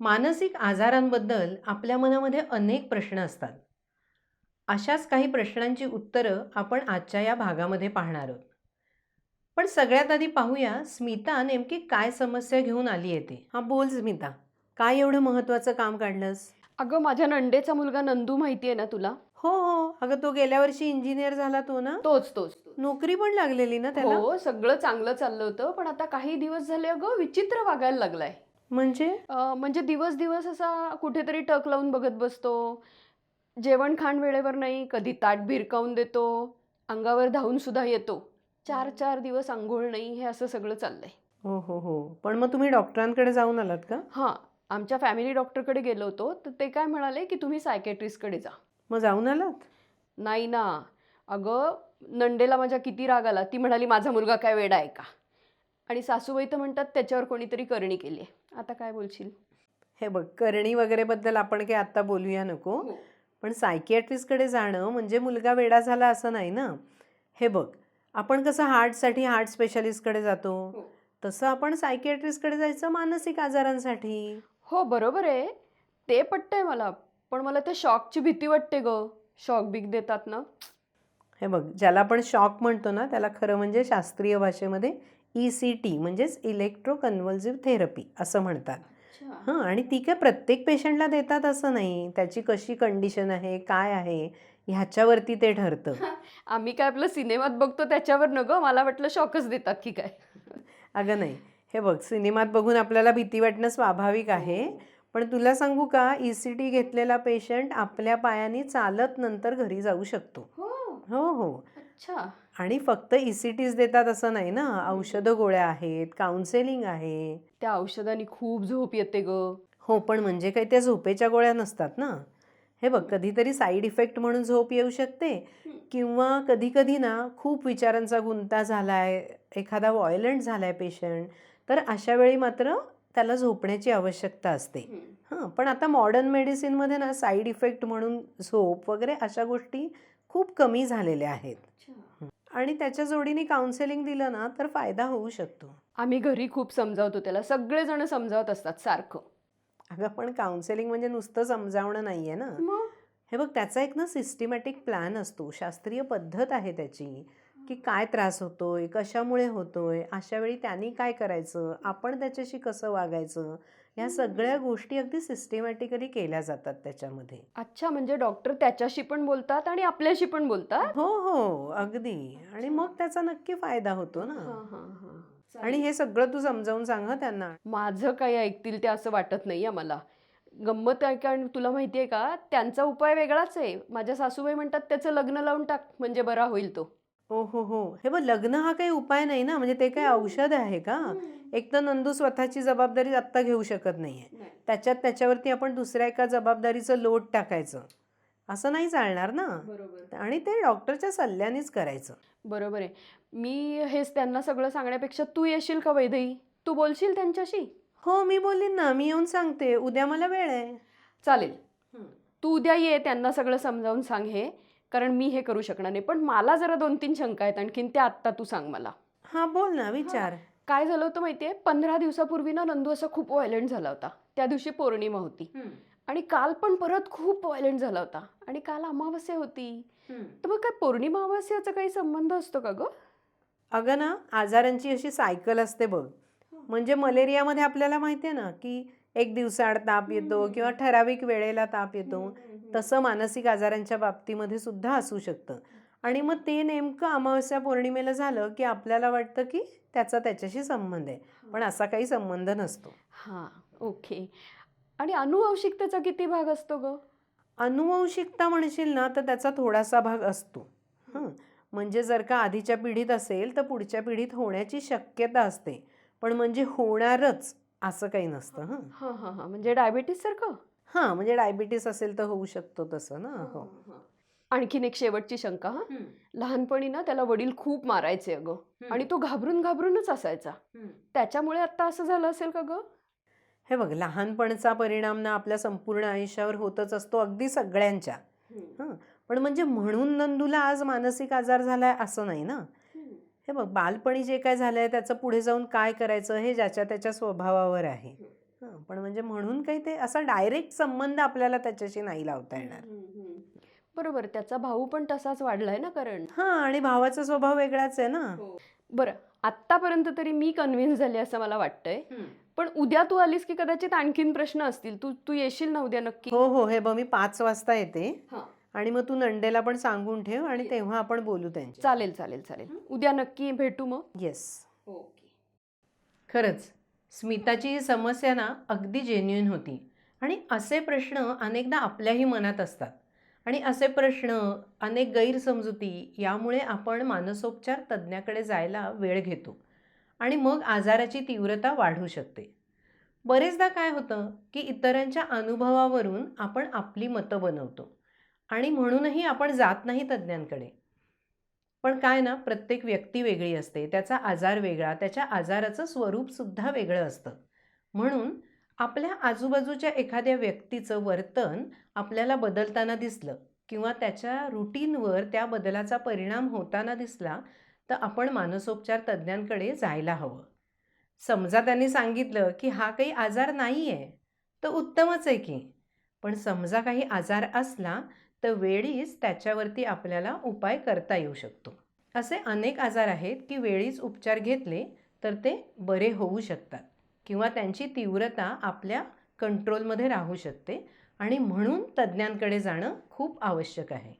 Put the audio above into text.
मानसिक आजारांबद्दल आपल्या मनामध्ये अनेक प्रश्न असतात. अशाच काही प्रश्नांची उत्तरं आपण आजच्या या भागामध्ये पाहणार आहोत. पण सगळ्यात आधी पाहूया स्मिता नेमकी काय समस्या घेऊन आली आहे ते. हां बोल स्मिता. काय एवढं महत्त्वाचं काम काढलंस? अगं माझ्या नंडेचा मुलगा नंदू माहितीये ना तुला? हो हो. अगं तो गेल्या वर्षी इंजिनियर झाला तो ना? तोच तोच तोच. नोकरी पण लागलेली ना त्याला? हो सगळं चांगलं चाललं होतं पण आता काही दिवस झाले अगं विचित्र वागायला लागलाय. म्हणजे? म्हणजे दिवस दिवस असा कुठेतरी टक लावून बघत बसतो. जेवण खाण वेळेवर नाही कधी ताट भिरकावून देतो अंगावर धावून सुद्धा येतो. चार चार दिवस आंघोळ नाही हे असं सगळं चाललंय. हो हो हो. पण मग तुम्ही डॉक्टरांकडे जाऊन आलात का? हां. आमच्या फॅमिली डॉक्टरकडे गेलो होतो तर ते काय म्हणाले की तुम्ही सायकेट्रिस्टकडे जा. मग जाऊन आलात? नाही ना. अगं नंडेला माझ्या किती राग आला ती म्हणाली माझा मुलगा काय वेडा आहे का? आणि सासूबाई तर म्हणतात त्याच्यावर कोणीतरी करणी केली आहे. आता काय बोलशील? हे बघ करणी वगैरे बद्दल आपण काही आत्ता बोलूया नको. पण सायकियाट्रिस्टकडे जाणं म्हणजे मुलगा वेडा झाला असं नाही ना? हे बघ आपण कसं हार्टसाठी हार्ट स्पेशालिस्टकडे जातो? हो. तसं आपण सायकियाट्रिस्टकडे जायचं मानसिक आजारांसाठी. हो बरोबर आहे. ते पटतंय मला. पण मला त्या शॉकची भीती वाटते ग. शॉक बिग देतात ना. हे बघ ज्याला आपण शॉक म्हणतो ना त्याला खरं म्हणजे शास्त्रीय भाषेमध्ये ई सी टी म्हणजेच इलेक्ट्रो कन्व्हल्सिव्ह थेरपी असं म्हणतात. हां आणि ती काय प्रत्येक पेशंटला देतात असं नाही. त्याची कशी कंडिशन आहे काय आहे ह्याच्यावरती ते ठरतं. आम्ही काय आपलं सिनेमात बघतो त्याच्यावर न ग मला वाटलं शॉकच देतात की काय. अगं नाही. हे बघ सिनेमात बघून आपल्याला भीती वाटणं स्वाभाविक आहे. पण तुला सांगू का ई सी टी घेतलेला पेशंट आपल्या पायाने चालत नंतर घरी जाऊ शकतो. हो. हो हो. अच्छा. आणि फक्त ई सी टीज देतात असं नाही ना? औषधं गोळ्या आहेत काउन्सेलिंग आहे. त्या औषधाने खूप झोप येते ग. हो पण म्हणजे काही त्या झोपेच्या गोळ्या नसतात ना? हे बघ कधीतरी साईड इफेक्ट म्हणून झोप येऊ शकते किंवा कधी कधी ना खूप विचारांचा गुंता झाला आहे एखादा व्हायलंट झाला आहे पेशंट तर अशा वेळी मात्र त्याला झोपण्याची आवश्यकता असते. हां पण आता मॉडर्न मेडिसिनमध्ये ना साईड इफेक्ट म्हणून झोप वगैरे अशा गोष्टी खूप कमी झालेल्या आहेत. आणि त्याच्या जोडीने काउन्सेलिंग दिलं ना तर फायदा होऊ शकतो. आम्ही घरी खूप समजावतो त्याला. सगळेजण समजावत असतात सारखं. अगं पण काउन्सेलिंग म्हणजे नुसतं समजावणं नाही आहे ना. मग? हे बघ त्याचा एक ना सिस्टमॅटिक प्लॅन असतो. शास्त्रीय पद्धत आहे त्याची की काय त्रास होतोय कशामुळे होतोय अशा वेळी त्यांनी काय करायचं आपण त्याच्याशी कसं वागायचं ह्या सगळ्या गोष्टी अगदी सिस्टमॅटिकली केल्या जातात त्याच्यामध्ये. अच्छा म्हणजे डॉक्टर त्याच्याशी पण बोलतात आणि आपल्याशी पण बोलतात? हो हो अगदी. आणि मग त्याचा नक्की फायदा होतो ना. आणि हे सगळं तू समजावून सांग त्यांना. माझं काही ऐकतील ते असं वाटत नाही आहे मला. गंमत आहे कारण तुला माहिती आहे का? त्यांचा उपाय वेगळाच आहे. माझ्या सासूबाई म्हणतात त्याचं लग्न लावून टाक म्हणजे बरा होईल तो. हो हो हो. हे बघ लग्न हा काही उपाय नाही ना. म्हणजे ते काही औषध आहे का? एक तर नंदू स्वतःची जबाबदारी आत्ता घेऊ शकत नाहीये. त्याच्यात त्याच्यावरती आपण दुसऱ्या एका जबाबदारीचं लोड टाकायचं. असं नाही चालणार ना. बरोबर. आणि ते डॉक्टरच्या सल्ल्यानेच करायचं. बरोबर आहे. मी हेच त्यांना सगळं सांगण्यापेक्षा तू येशील का वैदई? तू बोलशील त्यांच्याशी? हो मी बोलीन ना. मी येऊन सांगते. उद्या मला वेळ आहे. चालेल. तू उद्या ये त्यांना सगळं समजावून सांग हे. कारण मी हे करू शकणार नाही. पण मला जरा दोन तीन शंका आहेत आणखीन त्या आत्ता तू सांग मला. हा बोल ना विचार. काय झालं होतं माहितीये? पंधरा दिवसापूर्वी ना नंदू असा खूप व्हायलंट झाला होता. त्या दिवशी पौर्णिमा होती. आणि काल पण परत खूप व्हायलंट झाला होता. आणि काल अमावस्या होती. तर मग काय पौर्णिमा अमावस्याचा काही संबंध असतो का ग? अगं ना आजारांची अशी सायकल असते बघ. म्हणजे मलेरियामध्ये आपल्याला माहिती आहे ना की एक दिवसाआड ताप येतो किंवा ठराविक वेळेला ताप येतो. तसं मानसिक आजारांच्या बाबतीमध्ये सुद्धा असू शकतं. आणि मग ते नेमकं अमावस्या पौर्णिमेला झालं की आपल्याला वाटतं की त्याचा त्याच्याशी संबंध आहे. पण असा काही संबंध नसतो. हां ओके. आणि अनुवंशिकतेचा किती भाग असतो ग? अनुवंशिकता म्हणशील ना तर त्याचा थोडासा भाग असतो. हं. म्हणजे जर का आधीच्या पिढीत असेल तर पुढच्या पिढीत होण्याची शक्यता असते. पण म्हणजे होणारच असं काही नसतं. हं. हां हां हां. म्हणजे डायबिटीस सारखं? हां म्हणजे डायबिटीस असेल तर होऊ शकतो तसं ना हो आणखीन एक शेवटची शंका हा. लहानपणी ना त्याला वडील खूप मारायचे अगं आणि तो घाबरून घाबरूनच असायचा. त्याच्यामुळे आता असं झालं असेल का ग? हे बघ लहानपणचा परिणाम ना आपल्या संपूर्ण आयुष्यावर होतच असतो अगदी सगळ्यांच्या. हं. पण म्हणजे म्हणून नंदूला आज मानसिक आजार झालाय असं नाही ना? हे. बघ बालपणी जे काय झालंय त्याचं पुढे जाऊन काय करायचं हे ज्याच्या त्याच्या स्वभावावर आहे. हं, पण म्हणजे म्हणून काही ते असा डायरेक्ट संबंध आपल्याला त्याच्याशी नाही लावता येणार. बरोबर त्याचा भाऊ पण तसाच वाढलाय ना कारण? हां आणि भावाचा स्वभाव वेगळाच आहे ना. बरं आत्तापर्यंत तरी मी कन्व्हिन्स झाले असं मला वाटतंय. पण उद्या तू आलीस की कदाचित आणखीन प्रश्न असतील. तू तू येशील ना उद्या नक्की? हो हो हे बघ मी पाच वाजता येते. हां. आणि मग तू नंडेला पण सांगून ठेव आणि तेव्हा आपण बोलू त्यांच्या चालेल चालेल चालेल. उद्या नक्की भेटू मग. Yes okay. खरंच. स्मिताची ही समस्या ना अगदी जेन्युइन होती. आणि असे प्रश्न अनेकदा आपल्याही मनात असतात. आणि असे प्रश्न अनेक गैरसमजुती यामुळे आपण मानसोपचार तज्ज्ञाकडे जायला वेळ घेतो. आणि मग आजाराची तीव्रता वाढू शकते. बरेचदा काय होतं की इतरांच्या अनुभवावरून आपण आपली मतं बनवतो. आणि म्हणूनही आपण जात नाही तज्ज्ञांकडे. पण काय ना प्रत्येक व्यक्ती वेगळी असते. त्याचा आजार वेगळा त्याच्या आजाराचं स्वरूपसुद्धा वेगळं असतं. म्हणून आपल्या आजूबाजूच्या एखाद्या व्यक्तीचं वर्तन आपल्याला बदलताना दिसलं किंवा त्याच्या रुटीनवर त्या बदलाचा परिणाम होताना दिसला तर आपण मानसोपचार तज्ज्ञांकडे जायला हवं. समजा त्यांनी सांगितलं की हा काही आजार नाही आहे तर उत्तमच आहे की. पण समजा काही आजार असला तर वेळीच त्याच्यावरती आपल्याला उपाय करता येऊ शकतो. असे अनेक आजार आहेत की वेळीच उपचार घेतले तर ते बरे होऊ शकतात किंवा त्यांची तीव्रता आपल्या कंट्रोलमध्ये राहू शकते आणि म्हणून तज्ज्ञांकडे जाणं खूप आवश्यक आहे.